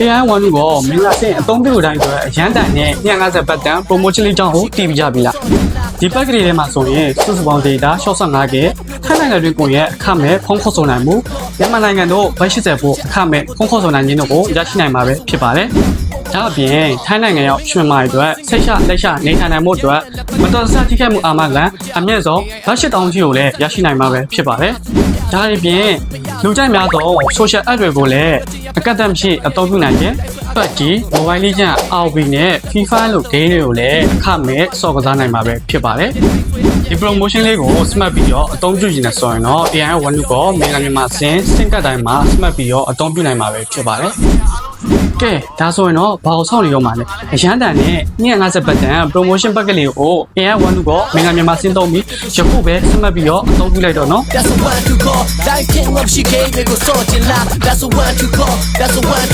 AI 1လူကောမင်္ဂလာဆင့်အသုံးပြုတိုင်းဆိုအရန်တန်နဲ့250ဘတ်တန် promotion လေးကြောင့်ဟိုတီးပြကြပြီလား ဒီပက်ကလေးထဲမှာဆိုရင်စုစုပေါင်း data 65 g ထိုင်းနိုင်ငံတွင်ကိုရဲ့အခမဲ့ဖုန်းခေါ်ဆိုနိုင်မှုမြန်မာနိုင်ငံတို့ဘတ်80ဖို့အခမဲ့ဖုန်းခေါ်ဆိုနိုင်ခြင်းတို့ကိုရရှိနိုင်မှာပဲဖြစ်ပါတယ်ဒါအပြင်ထိုင်းနိုင်ငံရောက်ရွှေမိုင်အတွက်ဆိတ်ရှလက်ရှနေထိုင်နိုင်မှုအတွက်မတော်တဆထိခိုက်မှုအာမခံအမြင့်ဆုံးဘတ်8000ချီကိုလည်းရရှိနိုင်မှာပဲဖြစ်ပါတယ်ဒါအပြင်လူကြိုက်များသော social app တွေကိုလည်းအကန့်အသတ်မရှိအသုံးပြုနိုင်ခြင်း ပတ်ကြီး mobile legend RV နဲ့ FIFA လို့ game တွေကိုလည်းအခမဲ့စော့ကစားနိုင်မှာပဲဖြစ်ပါတယ်ဒီ promotion လေးကို smart ပြီးတော့အသုံးပြုနေတယ်ဆိုရင်တော့ AI 1လူကောမင်္ဂလာမြန်မာစင်စင်ကတ်တိုင်းမှာ smart ပြီးတော့အသုံးပြုနိုင်မှာပဲဖြစ်ပါတယ်ကဲဒါဆိုရင်တော့ဘာလို့ဆောက်နေရောမှာလဲအရန်တန်နဲ့250ဘတ်တန် promotion package လေးကို AI 1လူကောမင်္ဂလာမြန်မာစင်သုံးပြီးယခုပဲ smart ပြီးတော့အသုံးပြုလိုက်တော့နော် That's the one to call. Like king of she gave me go sort in la. That's the one to call. That's the one